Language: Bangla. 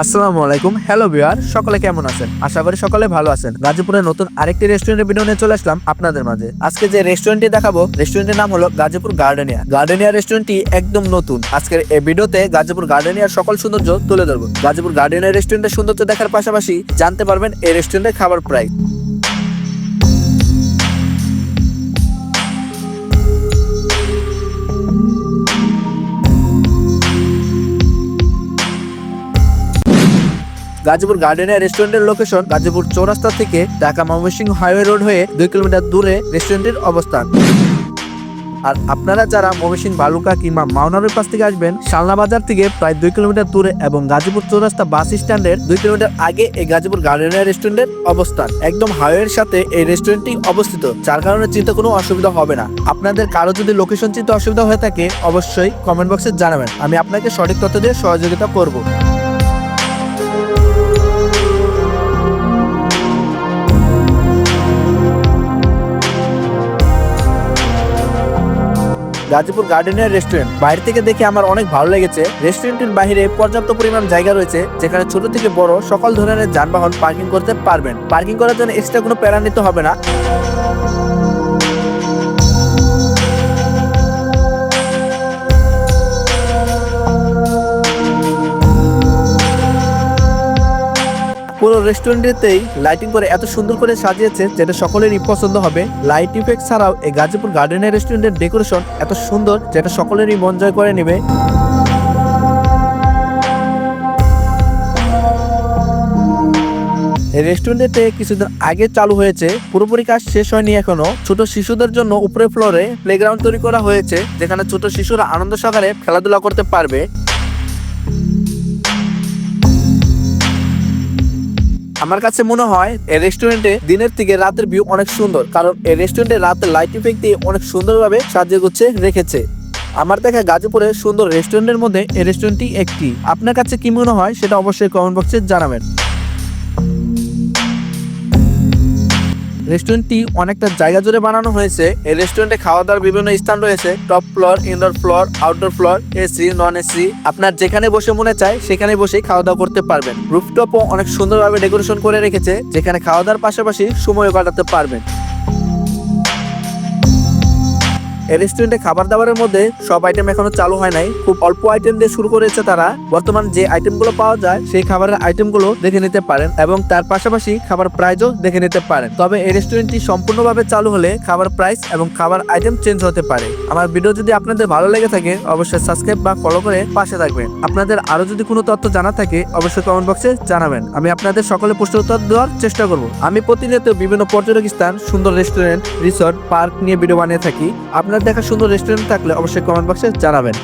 আসসালামু আলাইকুম। হ্যালো বিয়ার সকলে কেমন আছেন? আশা করি সকলে ভালো আছেন। গাজীপুরের নতুন আরেকটি রেস্টুরেন্টের ভিডিও নিয়ে চলে আসলাম আপনাদের মাঝে। আজকে যে রেস্টুরেন্টটি দেখাবো, রেস্টুরেন্টের নাম হলো গাজীপুর গার্ডেনিয়া গার্ডেনিয়া রেস্টুরেন্টটি একদম নতুন। আজকের এই ভিডিওতে গাজীপুর গার্ডেনিয়ার সকল সৌন্দর্য তুলে ধরবো। গাজীপুর গার্ডেনিয়া রেস্টুরেন্টের সৌন্দর্য দেখার পাশাপাশি জানতে পারবেন এই রেস্টুরেন্টের খাবার প্রাইস গাজীপুর গার্ডেনিয়া রেস্টুরেন্টের লোকেশন গাজীপুর চৌরাস্তা থেকে ঢাকা ময়মনসিংহ হাইওয়ে রোড হয়ে দুই কিলোমিটার দূরে রেস্টুরেন্টের অবস্থান। আর আপনারা যারা ময়মনসিংহ বালুকা কিংবা মাওনারের পাশ থেকে আসবেন, শালনা বাজার থেকে প্রায় দুই কিলোমিটার দূরে এবং গাজীপুর চৌরাস্তা বাস স্ট্যান্ডের দুই কিলোমিটার আগে এই গাজীপুর গার্ডেনিয়া রেস্টুরেন্টের অবস্থান। একদম হাইওয়ের সাথে এই রেস্টুরেন্টটি অবস্থিত, যার কারণে চিন্তা কোনো অসুবিধা হবে না। আপনাদের কারও যদি লোকেশন চিন্তা অসুবিধা হয়ে থাকে, অবশ্যই কমেন্ট বক্সে জানাবেন। আমি আপনাকে সঠিক তথ্য দিয়ে সহযোগিতা করব। গাজীপুর গার্ডেনের রেস্টুরেন্ট বাইরে থেকে দেখে আমার অনেক ভালো লেগেছে। রেস্টুরেন্টের বাইরে পর্যাপ্ত পরিমাণ জায়গা রয়েছে, যেখানে ছোট থেকে বড় সকল ধরনের যানবাহন পার্কিং করতে পারবেন। পার্কিং করার জন্য এক্সট্রা কোনো প্যারা নিতে হবে না। পুরো রেস্টুরেন্টেতেই লাইটিং করে এত সুন্দর করে সাজিয়েছে যেটা সকলেরই পছন্দ হবে। লাইট ইফেক্ট ছাড়াও এই গাজীপুর গার্ডেনের রেস্টুরেন্টের ডেকোরেশন এত সুন্দর যেটা সকলেরই মন জয় করে নেবে। এই রেস্টুরেন্টে কিছুদিন আগে চালু হয়েছে, পুরোপুরি কাজ শেষ হয়নি এখনও। ছোট শিশুদের জন্য উপরে ফ্লোরে প্লেগ্রাউন্ড তৈরি করা হয়েছে, যেখানে ছোট শিশুরা আনন্দ সহকারে খেলাধুলা করতে পারবে। আমার কাছে মনে হয় এই রেস্টুরেন্টে দিনের থেকে রাতের ভিউ অনেক সুন্দর, কারণ এই রেস্টুরেন্টে রাতের লাইট ইফেক্ট দিয়ে অনেক সুন্দরভাবে সাজিয়ে গুছিয়ে রেখেছে। আমার দেখা গাজীপুরে সুন্দর রেস্টুরেন্টের মধ্যে এই রেস্টুরেন্টটি একটি। আপনার কাছে কি মনে হয় সেটা অবশ্যই কমেন্ট বক্সে জানাবেন। রেস্টুরেন্টটি অনেকটা জায়গা জুড়ে বানানো হয়েছে। এই রেস্টুরেন্টে খাওয়া দাওয়ার বিভিন্ন স্থান রয়েছে। Top floor, indoor floor, outdoor floor, AC non AC আপনার যেখানে বসে মনে চায়, সেখানে বসে খাওয়া দাওয়া করতে পারবেন। রুফটপও অনেক সুন্দরভাবে ডেকোরেশন করে রেখেছে, যেখানে খাওয়া দাওয়ার পাশাপাশি সময় কাটাতে পারবেন। রেস্টুরেন্টে খাবার দাবারের মধ্যে সব আইটেম এখনও চালু হয় নাই। খুব অল্প আইটেম দিয়ে শুরু করেছে তারা। বর্তমান যে আইটেমগুলো পাওয়া যায়, সেই খাবারের আইটেমগুলো দেখে নিতে পারেন এবং তার পাশাপাশি খাবার প্রাইসও দেখে নিতে পারেন। তবে এই রেস্টুরেন্টটি সম্পূর্ণভাবে চালু হলে খাবার প্রাইস এবং খাবার আইটেম চেঞ্জ হতে পারে। আমার ভিডিও যদি আপনাদের ভালো লেগে থাকে, অবশ্যই সাবস্ক্রাইব বা ফলো করে পাশে থাকবেন। আপনাদের আরও যদি কোনো তথ্য জানা থাকে, অবশ্যই কমেন্ট বক্সে জানাবেন। আমি আপনাদের সকলে প্রশ্ন উত্তর দেওয়ার চেষ্টা করব। আমি প্রতিনিয়ত বিভিন্ন পর্যটক স্থান, সুন্দর রেস্টুরেন্ট রিসর্ট পার্ক নিয়ে ভিডিও বানিয়ে থাকি। আপনার দেখা সুন্দর রেস্টুরেন্ট থাকলে অবশ্যই কমেন্ট বক্সে জানাবেন।